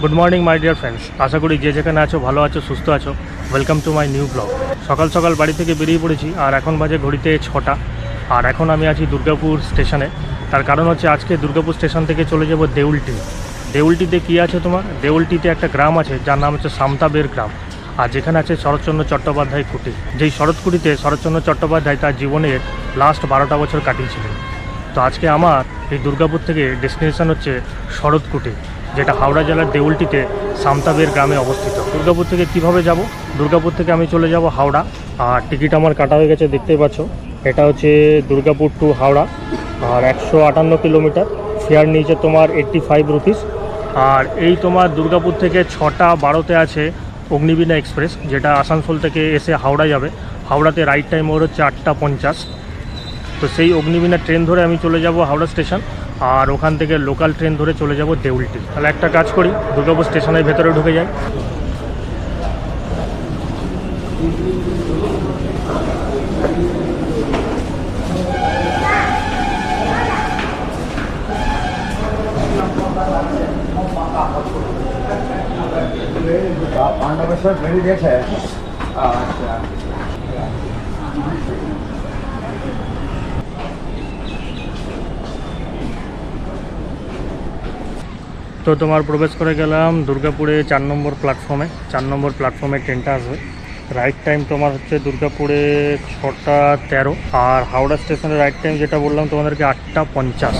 Good morning my dear friends আশা করি যে যেখানে আছো, ভালো আছো, সুস্থ আছো। Welcome to my new blog সকাল সকাল বাড়ি থেকে বেরিয়ে পড়েছি, আর এখন বাজে ঘড়িতে ছটা। আর এখন আমি আছি দুর্গাপুর স্টেশনে। তার কারণ হচ্ছে আজকে দুর্গাপুর স্টেশন থেকে চলে যাব দেউলটি। দেউলটিতে কী আছে তোমার? দেউলটিতে একটা গ্রাম আছে, যার নাম হচ্ছে সামতাবের গ্রাম। আর যেখানে আছে শরৎচন্দ্র চট্টোপাধ্যায় কুটি। যেই শরৎকুটিতে শরৎচন্দ্র চট্টোপাধ্যায় তার জীবনের লাস্ট বারোটা বছর কাটিয়েছিলেন। তো আজকে আমার এই দুর্গাপুর থেকে ডেস্টিনেশন হচ্ছে শরৎকুটি। যেটা হাওড়া জেলার দেউলটিতে সামতাবের গ্রামে অবস্থিত। দুর্গাপুর থেকে কীভাবে যাব? দুর্গাপুর থেকে আমি চলে যাব হাওড়া। আর টিকিট আমার কাটা হয়ে গেছে, দেখতেই পাচ্ছ। এটা হচ্ছে দুর্গাপুর টু হাওড়া। আর একশো আটান্ন কিলোমিটার। ফেয়ার নিয়েছে তোমার এইট্টি ফাইভ রুপিস আর এই তোমার দুর্গাপুর থেকে ছটা বারোতে আছে অগ্নিবীণা এক্সপ্রেস, যেটা আসানসোল থেকে এসে হাওড়া যাবে। হাওড়াতে রাইট টাইম ওর হচ্ছে আটটা পঞ্চাশ। তো সেই অগ্নিবীণা ট্রেন ধরে আমি চলে যাব হাওড়া স্টেশন। আর ওখান থেকে লোকাল ট্রেন ধরে চলে যাব দেউলটি। তাহলে একটা কাজ করি, দুর্গাপুর স্টেশনের ভেতরে ঢুকে যাই। পাণ্ডবেশ্বর আচ্ছা। তো তোমার প্রবেশ করে গেলাম দুর্গাপুরে চার নম্বর প্ল্যাটফর্মে চার নম্বর প্ল্যাটফর্মে ট্রেনটা আসবে। রাইট টাইম তোমার হচ্ছে দুর্গাপুরে ছটা তেরো। আর হাওড়া স্টেশনের রাইট টাইম যেটা বললাম তোমাদেরকে আটটা পঞ্চাশ।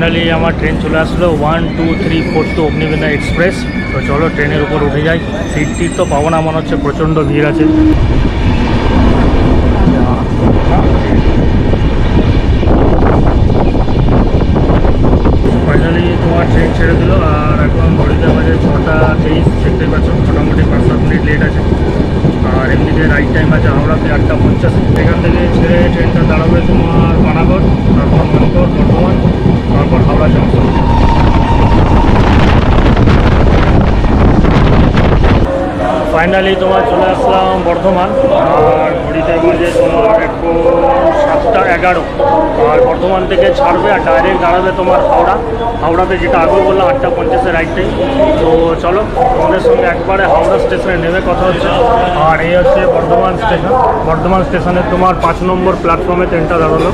ফাইনালি আমার ট্রেন চলে আসলো one two three four two Agnibina express তো চলো ট্রেনের উপর উঠে যাই। সিট টিট তো পাবো না, মনে হচ্ছে প্রচণ্ড ভিড় আছে ফাইনালি তোমার ট্রেন ছেড়ে দিল আর এখন ঘড়িতে বাজে ছটা তেইশ দেখতে পাচ্ছ মোটামুটি পাঁচ সাত মিনিট লেট আছে আর এমনিতে রাইট টাইম আছে হাওড়াতে আটটা পঞ্চাশ এখান থেকে ছেড়ে ট্রেনটা দাঁড়াবে তোমার পানাগড় তারপর মানকড় বর্ধমান তারপর হাওড়া জংশন ফাইনালি তোমার চলে আসলাম বর্ধমান, আর ঘড়িতে বাজে তোমার একটু সাতটা এগারো। আর বর্ধমান থেকে ছাড়বে আর ডাইরেক্ট দাঁড়াবে তোমার হাওড়া। হাওড়াতে যেটা আগেও বললাম, আটটা পঞ্চাশের রাইটে তো চলো, তোমাদের সঙ্গে একবারে হাওড়া স্টেশনে নেমে কথা হচ্ছে। আর এই হচ্ছে বর্ধমান স্টেশন বর্ধমান স্টেশনে তোমার পাঁচ নম্বর প্ল্যাটফর্মে ট্রেনটা দাঁড়াল।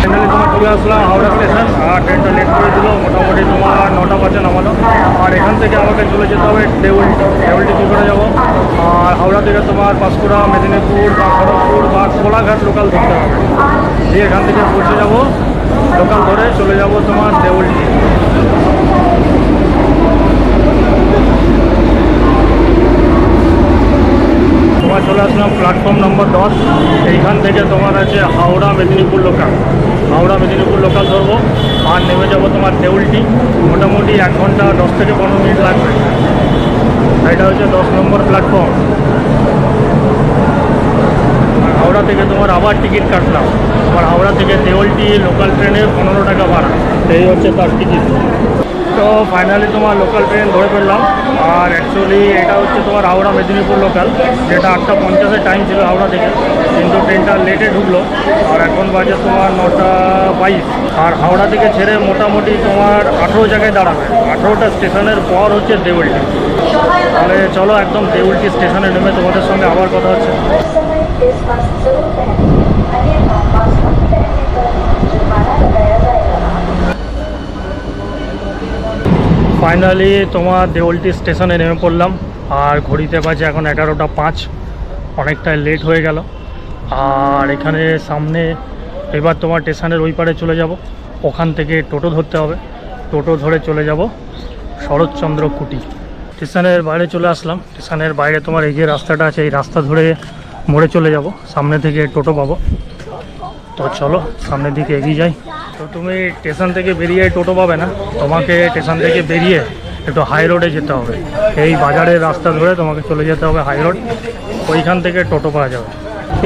ফাইনালি চলে আসলাম, হাওড়া স্টেশন। আর ট্রেনটা লেট করে দিল, মোটামুটি তোমার নটা বাজে নামালো। আর এখান থেকে আমাকে চলে যেতে হবে দেউলটি দেউলটি কী করে যাব? আর হাওড়া থেকে তোমার পাঁশকুড়া, মেদিনীপুর, বা খড়গপুর, বা কোলাঘাট লোকাল ধরতে হবে। দিয়ে এখান থেকে পৌঁছে যাব লোকাল ধরে চলে যাব তোমার দেউলটি। তোমার চলে আসলাম প্ল্যাটফর্ম নম্বর দশ। এইখান থেকে তোমার আছে হাওড়া, মেদিনীপুর লোকাল হাওড়া মেদিনীপুর লোকাল ধরবো। আর নেমে যাব তোমার দেউলটি। মোটামুটি এক ঘণ্টা, দশ থেকে পনেরো মিনিট লাগবে। এটা হচ্ছে দশ নম্বর প্ল্যাটফর্ম হাওড়া থেকে তোমার আবার টিকিট কাটলাম। আবার হাওড়া থেকে দেউলটি লোকাল ট্রেনে পনেরো টাকা ভাড়া। এই হচ্ছে তার টিকিট তো ফাইনালি তোমার লোকাল ট্রেন ধরে ফেললাম। আর অ্যাকচুয়ালি এটা হচ্ছে তোমার হাওড়া মেদিনীপুর লোকাল যেটা আটটা পঞ্চাশের টাইম ছিল হাওড়া থেকে। কিন্তু ট্রেনটা লেটে ঢুকলো। আর এখন বাজে তোমার নটা বাইশ। আর হাওড়া থেকে ছেড়ে মোটামুটি তোমার আঠেরো জায়গায় দাঁড়াবে। আঠেরোটা স্টেশনের পর হচ্ছে দেউলটি। তাহলে চলো একদম দেউলটি স্টেশনে নেমে তোমাদের সঙ্গে আবার কথা হচ্ছে। ফাইনালি তোমার দেওলটি স্টেশনে নেমে পড়লাম। আর ঘড়িতে বাজে এখন এগারোটা পাঁচ। অনেকটাই লেট হয়ে গেল। আর এখানে সামনে এবার তোমার স্টেশনের ওই পারে চলে যাব। ওখান থেকে টোটো ধরতে হবে। টোটো ধরে চলে যাব শরৎচন্দ্র কুটি। স্টেশনের বাইরে চলে আসলাম। স্টেশনের বাইরে তোমার এই যে রাস্তাটা আছে, এই রাস্তা ধরে মোড়ে চলে যাব। সামনে থেকে টোটো পাবো। তো চলো, সামনের দিকে এগিয়ে যাই। তো তুমি স্টেশন থেকে বেরিয়ে টোটো পাবে না। তোমাকে স্টেশন থেকে বেরিয়ে একটু হাই রোডে যেতে হবে। এই বাজারের রাস্তা ধরে তোমাকে চলে যেতে হবে হাই রোড ওইখান থেকে টোটো পাওয়া যাবে।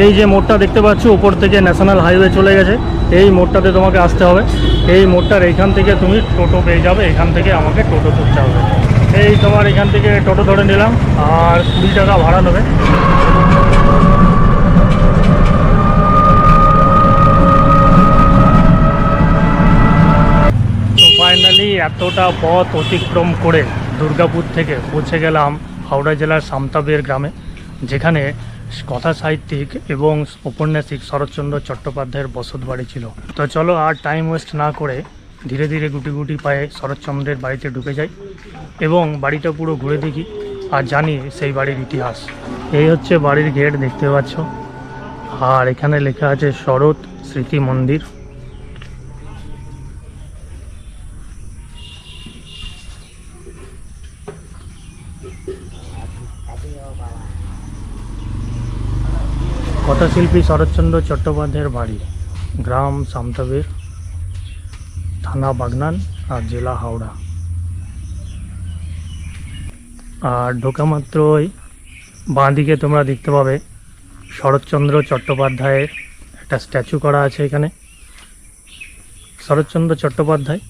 এই যে মোড়টা দেখতে পাচ্ছ, উপর থেকে ন্যাশনাল হাইওয়ে চলে গেছে। এই মোড়টাতে তোমাকে আসতে হবে। এই মোড়টার এইখান থেকে তুমি টোটো পেয়ে যাবে। এখান থেকে আমাকে টোটো ধরতে হবে। এই তোমার এখান থেকে টোটো ধরে নিলাম। আর কুড়ি টাকা ভাড়া নেবে। এতটা পথ অতিক্রম করে দুর্গাপুর থেকে পৌঁছে গেলাম হাওড়া জেলার সামতাবের গ্রামে, যেখানে কথা সাহিত্যিক এবং ঔপন্যাসিক শরৎচন্দ্র চট্টোপাধ্যায়ের বসত বাড়ি ছিল। তো চলো আর টাইম ওয়েস্ট না করে ধীরে ধীরে গুটি গুটি পায়ে শরৎচন্দ্রের বাড়িতে ঢুকে যাই এবং বাড়িটা পুরো ঘুরে দেখি আর জানি সেই বাড়ির ইতিহাস। এই হচ্ছে বাড়ির গেট, দেখতে পাচ্ছ। আর এখানে লেখা আছে শরৎ স্মৃতি মন্দির। কথাশিল্পী শরৎচন্দ্র চট্টোপাধ্যায়ের বাড়ি, গ্রাম সামতাবের, থানা বাগনান আর জেলা হাওড়া। আর ঢোকা মাত্রই বাঁ দিকে তোমরা দেখতে পাবে শরৎচন্দ্র চট্টোপাধ্যায়ের একটা স্ট্যাচু করা আছে এখানে। শরৎচন্দ্র চট্টোপাধ্যায়,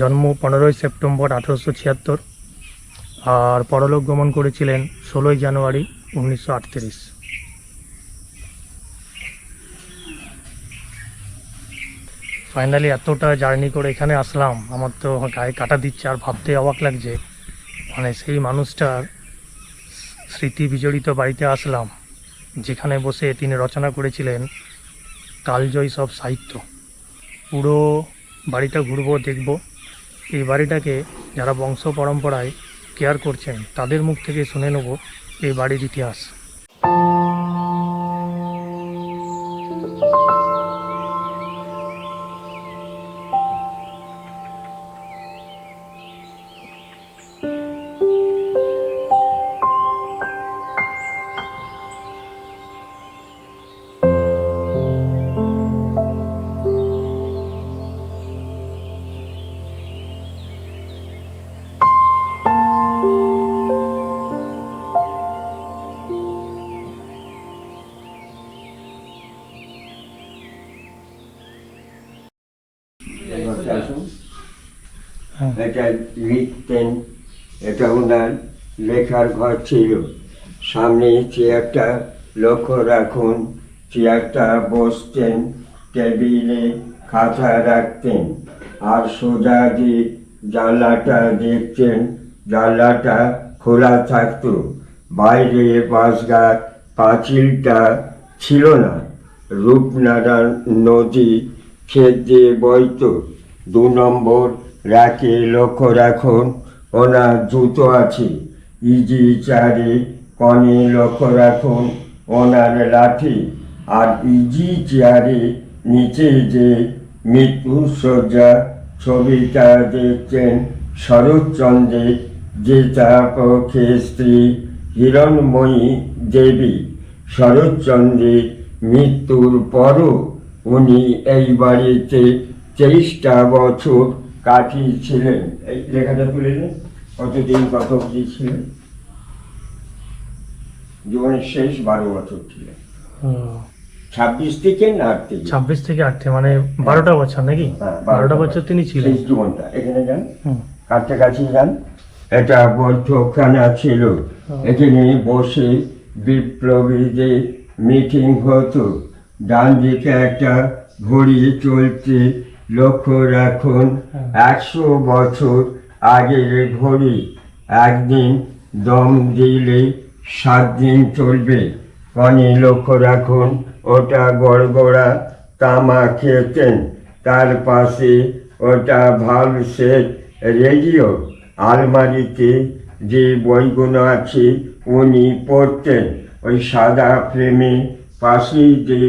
জন্ম পনেরোই সেপ্টেম্বর আঠেরোশো ছিয়াত্তর, আর পরলোক গমন করেছিলেন ষোলোই জানুয়ারি উনিশশো আটত্রিশ। ফাইনালি এতটা জার্নি করে এখানে আসলাম। আমার তো গায়ে কাটা দিচ্ছে আর ভাবতে অবাক লাগছে। মানে সেই মানুষটার স্মৃতি বিজড়িত বাড়িতে আসলাম, যেখানে বসে তিনি রচনা করেছিলেন, কালজয়ী সব সাহিত্য। পুরো বাড়িটা ঘুরবো, দেখব। এই বাড়িটাকে যারা বংশ পরম্পরায় কেয়ার করছেন, তাদের মুখ থেকে শুনে নেব এই বাড়ির ইতিহাস। এটা লিখতেন, এটা ওনার লেখার ঘর ছিল। সামনে চেয়ারটা লক্ষ্য রাখুন, চেয়ারটা বসতেন, টেবিলে খাতা রাখতেন আর সোজা যে জানলাটা দেখতেন, জানলাটা খোলা থাকতো। বাইরে বাঁশগাছ পাঁচিলটা ছিল না। রূপনারায়ণ নদী ক্ষেত দিয়ে বইতো। দু নম্বর রাকে লক্ষ্য রাখুন ওনার জুতো আছে। ইজি চারে কনে লক্ষ্য রাখুন, ওনার লাঠি। আর ইজি চেয়ারে নিচে যে মৃত্যু সজ্জা ছবিটা দেখছেন শরৎচন্দ্রের যে তার পক্ষে স্ত্রী হিরণময়ী দেবী। শরৎচন্দ্রের মৃত্যুর পরও উনি এই বাড়িতে তেইশটা বছর কাটিয়েছিলেন এই লেখাটা তুলে নিন। কতদিন কত অবধি ছিলেন? জীবনের শেষ বারো বছর ছিলেন। ছাব্বিশ থেকে না আট থেকে? ছাব্বিশ থেকে আটে মানে বারোটা বছর নাকি? হ্যাঁ, বারোটা বছর। তিনি ছিলেন। জীবনটা। এখানে যান। কাছাকাছি যান। এটা বৈঠকখানা ছিল। এখানে বসে বিপ্লবীদের মিটিং হতো ডান দিকে একটা ঘড়ি চলছে লক্ষ্য রাখুন একশো বছর আগের ঘড়ি একদিন দম দিলে সাত দিন চলবে। কনে লক্ষ্য রাখুন ওটা গড়গড়া তামা খেতেন তার পাশে ওটা ভাল্ব সেট রেডিও। আলমারিতে যে বইগুলো আছে উনি পড়তেন। ওই সাদা ফ্রেমে পাশে যে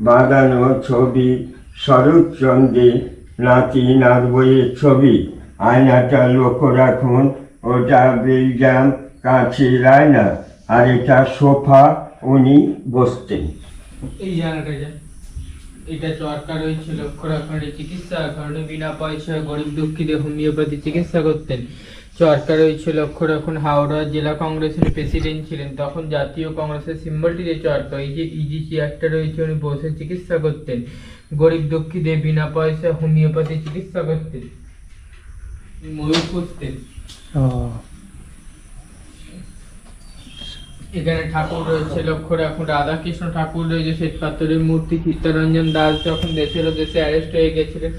বাঁধানো ছবি শরৎচন্দ্রের নাতি নাত বইয়ের ছবি। আয়নাটা লক্ষ্য রাখুন, ওটা বেলজাম কাঁচের আয়না, আর এটা সোফা উনি বসতেন। এই জায়গাটা যা। এটা সরকার হয়েছিল খোরাখড়ি চিকিৎসা, কারণে বিনা পয়সায় গরিব দুঃখীদের হোমিওপ্যাথি চিকিৎসা করতেন। সরকার হয়েছিল এখন হাওড়া জেলা কংগ্রেসের প্রেসিডেন্ট ছিলেন, তখন জাতীয় কংগ্রেসের সিম্বলটি যে চরকা এই যে ইজি চেয়ারটা রয়েছে, উনি বসে চিকিৎসা করতেন। গরিব দুঃখীদের বিনা পয়সা হোমিওপ্যাথি চিকিৎসা করতেন ময়ূর পুষতেন এখানে ঠাকুর রয়েছে লক্ষ্য রাখুন রাধাকৃষ্ণ ঠাকুর রয়েছে শ্বেত পাথরের মূর্তি চিত্তরঞ্জন দাস যখন দেশের দেশে অ্যারেস্ট হয়ে গেছিলেন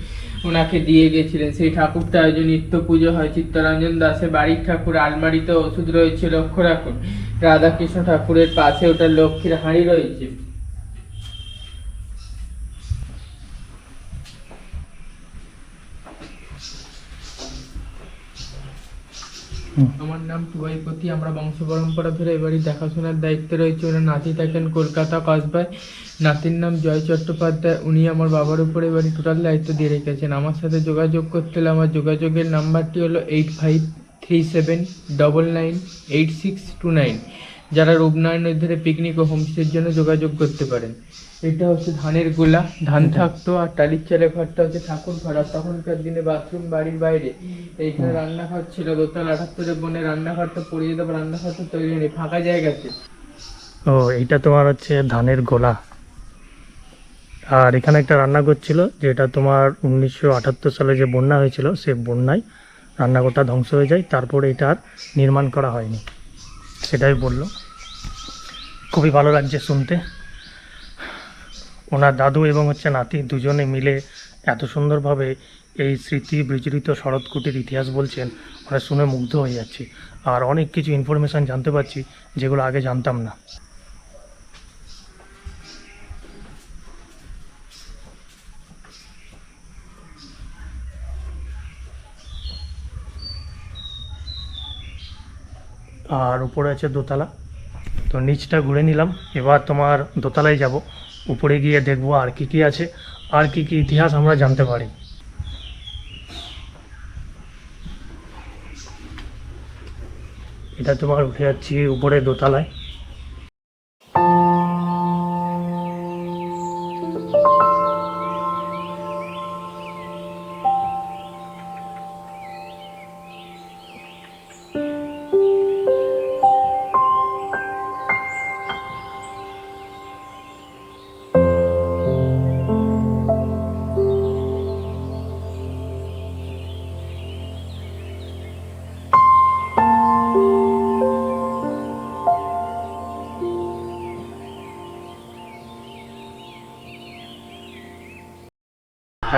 ওনাকে দিয়ে গেছিলেন। সেই ঠাকুরটা আজ নিত্য পুজো হয়। চিত্তরঞ্জন দাসের বাড়ির ঠাকুর আলমারিতে ওষুধ রয়েছে লক্ষ্য রাখুন। রাধাকৃষ্ণ ঠাকুরের পাশে ওটা লক্ষ্মীর হাঁড়ি রয়েছে। আমার নাম টুবাইপতি আমরা বংশ পরম্পরা ধরে এবারই দেখাশোনার দায়িত্বে রয়েছে। ওনার নাতি থাকেন কলকাতা কসবায়। নাতির নাম জয় চট্টোপাধ্যায়। উনি আমার বাবার উপরে এবারই টোটাল দায়িত্ব দিয়ে রেখেছেন। আমার সাথে যোগাযোগ করতে হলে আমার যোগাযোগের নাম্বারটি হলো eight five three seven double nine eight six two nine যারা রূপনারায়ণের ধরে পিকনিক ও হোমস্টের জন্য যোগাযোগ করতে পারেন। এটা হচ্ছে ধানের গোলা। ধান থাকতো আর টালির চালের ঘরটা হচ্ছে ঠাকুর ঘর। আর তখনকার দিনে বাথরুম বাড়ির বাইরে এইখানে রান্নাঘর ছিল। দোতলা আটাত্তরের বনে রান্নাঘরটা পড়িয়ে দেবো রান্নাঘরটা তৈরি হয়নি ফাঁকা জায়গাতে ও এইটা তোমার হচ্ছে ধানের গোলা। আর এখানে একটা রান্না করছিল যেটা তোমার উনিশশো আটাত্তর সালে যে বন্যা হয়েছিল সে বন্যায় রান্নাঘরটা ধ্বংস হয়ে যায়। তারপরে এটা আর নির্মাণ করা হয়নি। সেটাই বলল। খুবই ভালো লাগছে শুনতে। ওনার দাদু এবং হচ্ছে নাতি দুজনে মিলে এত সুন্দরভাবে এই স্মৃতি বিজড়িত শরৎকুটির ইতিহাস বলছেন মানে শুনে মুগ্ধ হয়ে যাচ্ছি। আর অনেক কিছু ইনফরমেশান জানতে পারছি, যেগুলো আগে জানতাম না। আর উপরে আছে দোতলা। তো নিচটা ঘুরে নিলাম। এবার তোমার দোতলায় যাব। উপরে গিয়ে দেখব আর কি কি আছে, আর কি কি ইতিহাস আমরা জানতে পারি। এটা তোমার উঠে যাচ্ছি উপরে দোতলায়।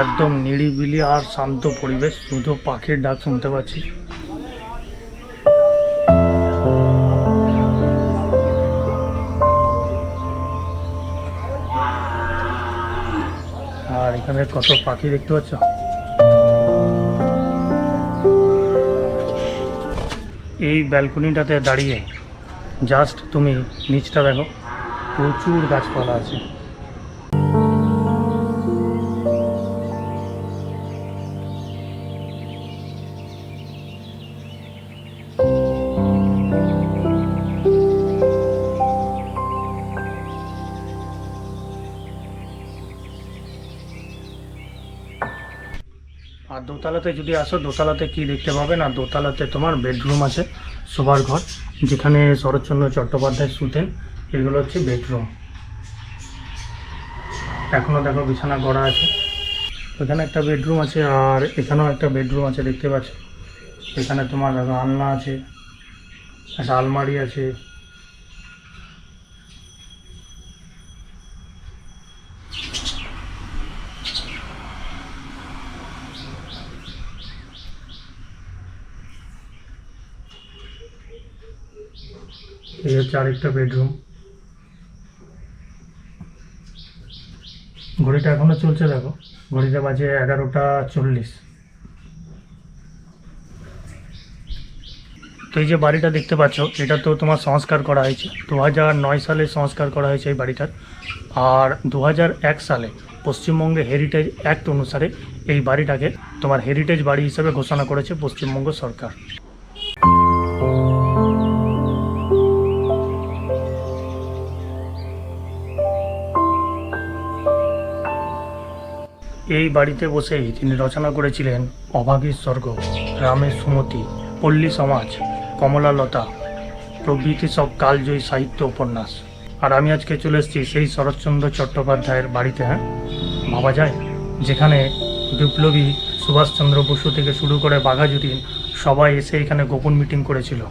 একদম নিরিবিলি আর শান্ত পরিবেশ। শুধু পাখির ডাক শুনতে পাচ্ছি। আর এখানে কত পাখি দেখতে পাচ্ছ? এই ব্যালকনিটাতে দাঁড়িয়ে জাস্ট তুমি নিচটা দেখো। প্রচুর গাছপালা আছে। দোতলাতে যদি আসো, দোতলাতে কি দেখতে পাবে না? দোতলাতে তোমার বেডরুম আছে, শোবার ঘর, যেখানে শরৎচন্দ্র চট্টোপাধ্যায় শুতেন। এগুলো হচ্ছে বেডরুম। এখনও দেখো বিছানা করা আছে। এখানে একটা বেডরুম আছে, আর এখানেও একটা বেডরুম আছে, দেখতে পাচ্ছ? এখানে তোমার রান্না আছে, একটা আলমারি আছে। হচ্ছে আরেকটা বেডরুম ঘড়িটা এখনও চলছে দেখো। ঘড়িটা বাজে এগারোটা চল্লিশ। তো এই যে বাড়িটা দেখতে পাচ্ছ, এটা তো তোমার সংস্কার করা হয়েছে। দু হাজার নয় সালে সংস্কার করা হয়েছে এই বাড়িটার। আর দু হাজার এক সালে পশ্চিমবঙ্গে হেরিটেজ অ্যাক্ট অনুসারে এই বাড়িটাকে তোমার হেরিটেজ বাড়ি হিসেবে ঘোষণা করেছে পশ্চিমবঙ্গ সরকার। এই বাড়িতে বসেই তিনি রচনা করেছিলেন অভাগীর স্বর্গ রামের সুমতি পল্লী সমাজ কমলালতা প্রভৃতি সব কালজয়ী সাহিত্য উপন্যাস। আর আমি আজকে চলে এসেছি সেই শরৎচন্দ্র চট্টোপাধ্যায়ের বাড়িতে হ্যাঁ? ভাবা যায় যেখানে বিপ্লবী সুভাষচন্দ্র বসু থেকে শুরু করে বাঘাযতীন সবাই এসে এখানে গোপন মিটিং করেছিল।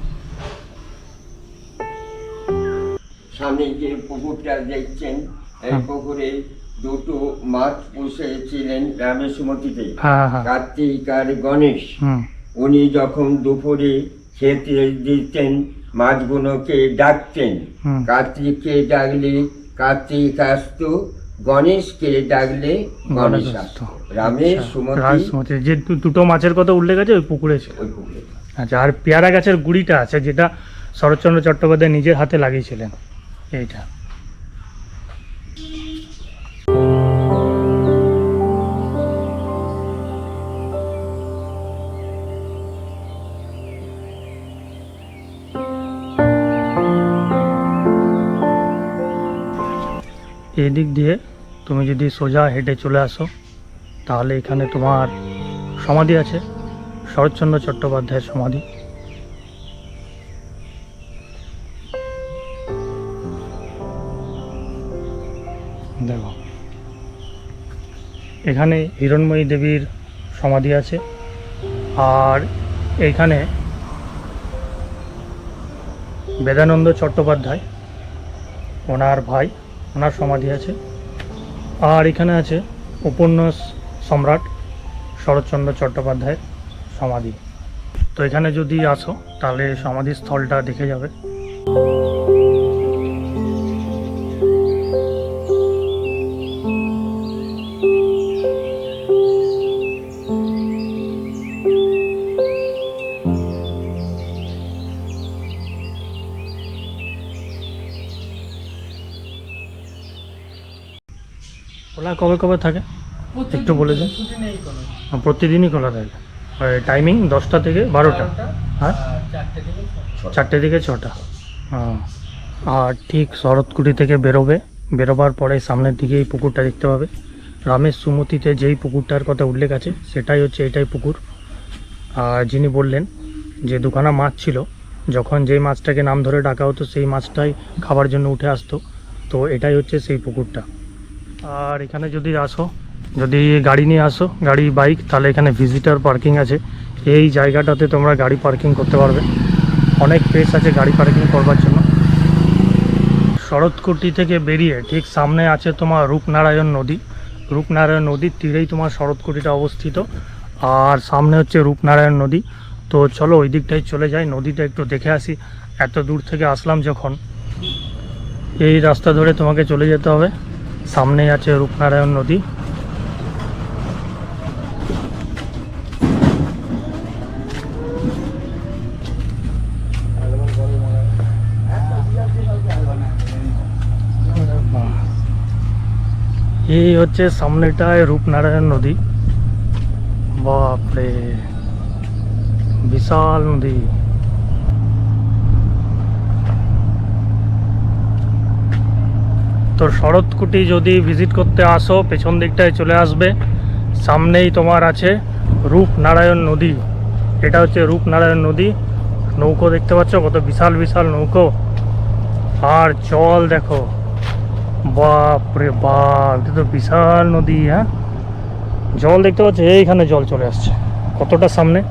সামনে যে পুকুরটা দেখছেন এই হ্যাঁ। পুকুরে দুটো মাছ পুষেছিলেন রামের সুমতিতে হ্যাঁ হ্যাঁ। কার্তিক আর গণেশ উনি যখন দুপুরে খেতে দিতেন মাছগুলোকে ডাকতেন। কার্তিককে ডাকলে কার্তিক আসতো গণেশকে ডাকলে গণেশ আসতো। আসতো। রামের আচ্ছা, সুমতি যে দুটো মাছের কথা উল্লেখ আছে ওই পুকুরে ছিল। ওই পুকুরে। আচ্ছা আর পেয়ারা গাছের গুড়িটা আছে যেটা শরৎচন্দ্র চট্টোপাধ্যায় নিজের হাতে লাগিয়েছিলেন। এইটা। এই দিক দিয়ে তুমি যদি সোজা হেঁটে চলে আসো, তাহলে এখানে তোমার সমাধি আছে, শরৎচন্দ্র চট্টোপাধ্যায়ের সমাধি। দেখো, এখানে হিরণময়ী দেবীর সমাধি আছে, আর এইখানে বেদানন্দ চট্টোপাধ্যায়, ওনার ভাই ওনার সমাধি আছে। আর এখানে আছে উপন্যাস সম্রাট শরৎচন্দ্র চট্টোপাধ্যায়ের সমাধি। তো এখানে যদি আসো, তাহলে সমাধিস্থলটা দেখে যাবে। কবে কবে থাকে? একটু বলে দিন। প্রতিদিনই খোলা থাকে টাইমিং দশটা থেকে বারোটা। হ্যাঁ? আর চারটে থেকে ছটা। হ্যাঁ। আর ঠিক শরৎকুটি থেকে বেরোবে। বেরোবার পরে সামনের দিকে এই পুকুরটা দেখতে পাবে। রামের সুমতিতে যেই পুকুরটার কথা উল্লেখ আছে সেটাই হচ্ছে এটাই পুকুর। আর যিনি বললেন যে দুখানা মাছ ছিল যখন যেই মাছটাকে নাম ধরে ডাকা হতো সেই মাছটাই খাবার জন্য উঠে আসতো। তো এটাই হচ্ছে সেই পুকুরটা। আর এখানে যদি আসো, যদি গাড়ি নিয়ে আসো, গাড়ি, বাইক, তাহলে এখানে ভিজিটার পার্কিং আছে। এই জায়গাটাতে তোমরা গাড়ি পার্কিং করতে পারবে। অনেক প্লেস আছে গাড়ি পার্কিং করবার জন্য। শরৎকুটি থেকে বেরিয়ে ঠিক সামনে আছে তোমার রূপনারায়ণ নদী। রূপনারায়ণ নদীর তীরেই তোমার শরৎকুটিটা অবস্থিত। আর সামনে হচ্ছে রূপনারায়ণ নদী। তো চলো ওই দিকটাই চলে যাই, নদীটা একটু দেখে আসি। এত দূর থেকে আসলাম যখন। এই রাস্তা ধরে তোমাকে চলে যেতে হবে। সামনেই আছে রূপনারায়ণ নদী। এই হচ্ছে সামনেটায় রূপনারায়ণ নদী। বাপরে বিশাল নদী। তো শরৎকুটি যদি ভিজিট করতে আসো, পেছন দিকটায় চলে আসবে। সামনেই তোমার আছে রূপনারায়ণ নদী। এটা হচ্ছে রূপনারায়ণ নদী। নৌকো দেখতে পাচ্ছ, কত বিশাল বিশাল নৌকো। আর জল দেখো। বাপ রে বাপ, এটা তো বিশাল নদী হ্যাঁ? জল দেখতে পাচ্ছ, এইখানে জল চলে আসছে। কতটা সামনে?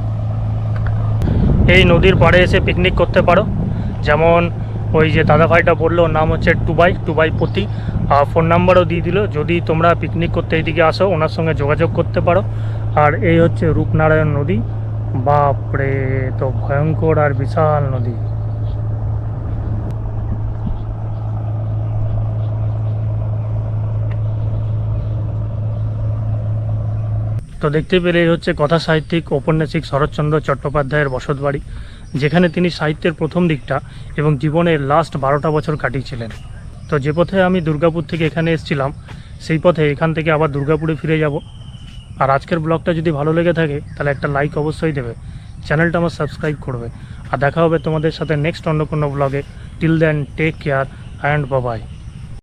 এই নদীর পাড়ে এসে পিকনিক করতে পারো। যেমন ওই যে দাদা ভাইটা বলল নাম হচ্ছে টুবাই টুবাই পতি আর ফোন নাম্বারও দিয়ে দিল, যদি তোমরা পিকনিক করতে এইদিকে আসো, ওনার সঙ্গে যোগাযোগ করতে পারো। আর এই হচ্ছে রূপনারায়ণ নদী। বাপরে তো ভয়ঙ্কর আর বিশাল নদী। তো দেখতে পেলে হচ্ছে কথা সাহিত্যিক ঔপন্যাসিক শরৎচন্দ্র চট্টোপাধ্যায়ের বসতবাড়ি। যেখানে তিনি সাহিত্যের প্রথম দিকটা এবং জীবনের লাস্ট বারোটা বছর কাটিয়েছিলেন। তো যে পথে আমি দুর্গাপুর থেকে এখানে এসেছিলাম, সেই পথে এখান থেকে আবার দুর্গাপুরে ফিরে যাব। আর আজকের ব্লগটা যদি ভালো লেগে থাকে, তাহলে একটা লাইক অবশ্যই দেবে। চ্যানেলটা আমার সাবস্ক্রাইব করবে। আর দেখা হবে তোমাদের সাথে নেক্সট অন্য কোনো ব্লগে till then take care and bye bye